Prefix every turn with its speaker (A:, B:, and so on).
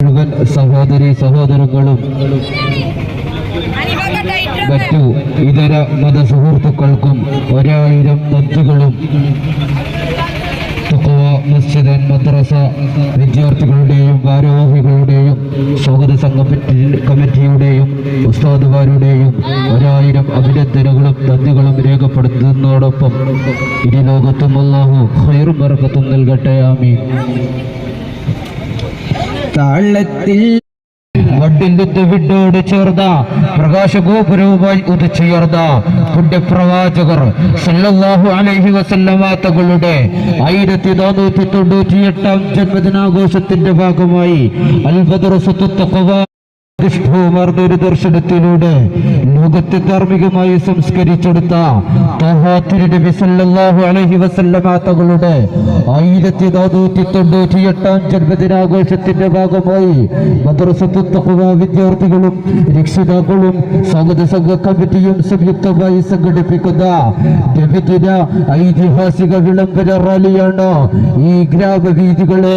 A: മുഴുവൻ സഹോദരി സഹോദരങ്ങളും മറ്റു ഇതര മത സുഹൃത്തുക്കൾക്കും ഒരായിരം നന്ദികളും മസ്ജിദ് മദ്രസ വിദ്യാർത്ഥികളുടെയും ഭാരവാഹികളുടെയും സ്വാഗത സംഘ കമ്മിറ്റി- കമ്മിറ്റിയുടെയും ഉസ്താദുമാരുടെയും ഒരായിരം അഭിനന്ദനങ്ങളും നന്ദികളും രേഖപ്പെടുത്തുന്നതോടൊപ്പം ഇരു ലോകത്തും അല്ലാഹു ഹൈറും ബർക്കത്തും നൽകട്ടെ ആമീൻ. താളത്തിൽ വഡിലിന്റെ വിട്ടോട് ചേർന്ന പ്രകാശഗോപുരവുമായി ഉദിച്ചുയർന്ന പുണ്യപ്രവാചകർ സല്ലല്ലാഹു അലൈഹി വസല്ലമ തങ്ങളുടെ ആയിരത്തി നാനൂറ്റി തൊണ്ണൂറ്റി എട്ടാം ജന്മദിനാഘോഷത്തിന്റെ ഭാഗമായി അൽബദർ തഖവ ഒരു ദർശനത്തിലൂടെ ലോകത്തെ ധാർമ്മികമായി സംസ്കരിച്ചെടുത്ത അലൈഹി ആയിരത്തി നാനൂറ്റി തൊണ്ണൂറ്റി എട്ടാം ജന്മദിനാഘോഷത്തിന്റെ ഭാഗമായി വിദ്യാർത്ഥികളും രക്ഷിതാക്കളും സ്വാഗത സംഘ കമ്മിറ്റിയും സംയുക്തമായി സംഘടിപ്പിക്കുന്ന ഐതിഹാസിക വിളംബര റാലിയാണ് ഈ ഗ്രാമവീഥികളെ